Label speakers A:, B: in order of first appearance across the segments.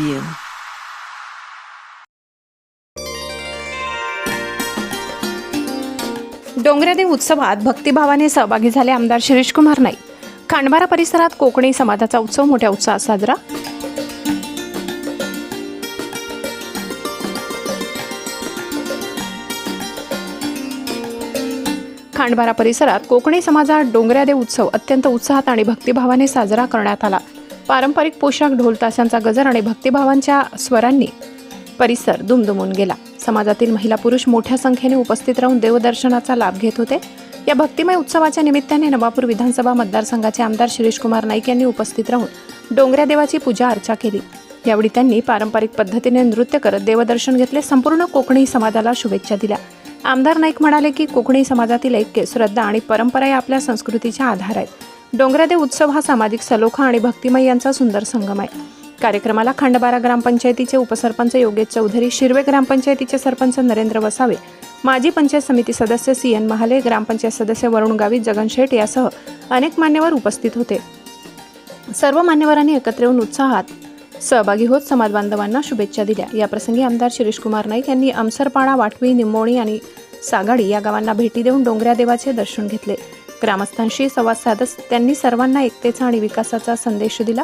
A: you. डोंगरादेव उत्सवात भक्तिभावाने सहभागी झाले आमदार शिरीष कुमार नाईक. खांडबारा परिसरात कोकणी समाजाचा उत्सव मोठ्या उत्साहात साजरा. खांडबारा परिसरात कोकणी समाजात डोंगरादेव उत्सव अत्यंत उत्साहात आणि भक्तिभावाने साजरा करण्यात आला. पारंपरिक पोशाख ढोलताशांचा गजर आणि भक्तिभावांच्या स्वरांनी परिसर दुमदुमून गेला. समाजातील महिला पुरुष मोठ्या संख्येने उपस्थित राहून देवदर्शनाचा लाभ घेत होते. या भक्तिमय उत्सवाच्या निमित्ताने नवापूर विधानसभा मतदारसंघाचे आमदार शिरीषकुमार नाईक यांनी उपस्थित राहून डोंगऱ्या देवाची पूजा अर्चा केली. यावेळी त्यांनी पारंपरिक पद्धतीने नृत्य करत देवदर्शन घेतले. संपूर्ण कोकणी समाजाला शुभेच्छा दिल्या. आमदार नाईक म्हणाले की कोकणी समाजातील ऐक्य श्रद्धा आणि परंपरा या आपल्या संस्कृतीच्या आधार आहेत. डोंगरादेव उत्सव हा सामाजिक सलोखा आणि भक्तिमय यांचा सुंदर संगम आहे. कार्यक्रमाला खंडबारा ग्रामपंचायतीचे उपसरपंच योगेश चौधरी शिरवे ग्रामपंचायतीचे सरपंच नरेंद्र वसावे माजी पंचायत समिती सदस्य सी एन महाले ग्रामपंचायत सदस्य वरुण गावित जगन शेठ यासह अनेक मान्यवर उपस्थित होते. सर्व मान्यवरांनी एकत्र येऊन उत्साहात सहभागी होत समाज बांधवांना शुभेच्छा दिल्या. याप्रसंगी आमदार शिरीषकुमार नाईक यांनी अमसरपाडा वाटवी निंबोणी आणि सागाडी या गावांना भेटी देऊन डोंगऱ्या देवाचे दर्शन घेतले. ग्रामस्थांशी संवाद साधत त्यांनी सर्वांना एकतेचा आणि विकासाचा संदेश दिला.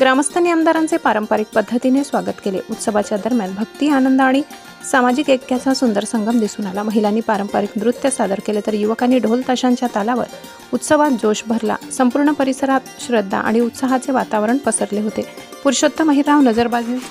A: ग्रामस्थांनी आमदारांचे पारंपरिक पद्धतीने स्वागत केले. उत्सवाच्या दरम्यान भक्ती आनंद आणि सामाजिक ऐक्याचा सुंदर संगम दिसून आला. महिलांनी पारंपरिक नृत्य सादर केले तर युवकांनी ढोल ताशांच्या तालावर उत्सवात जोश भरला. संपूर्ण परिसरात श्रद्धा आणि उत्साहाचे वातावरण पसरले होते. पुरुषोत्तम महिराव नजरबाज न्यूज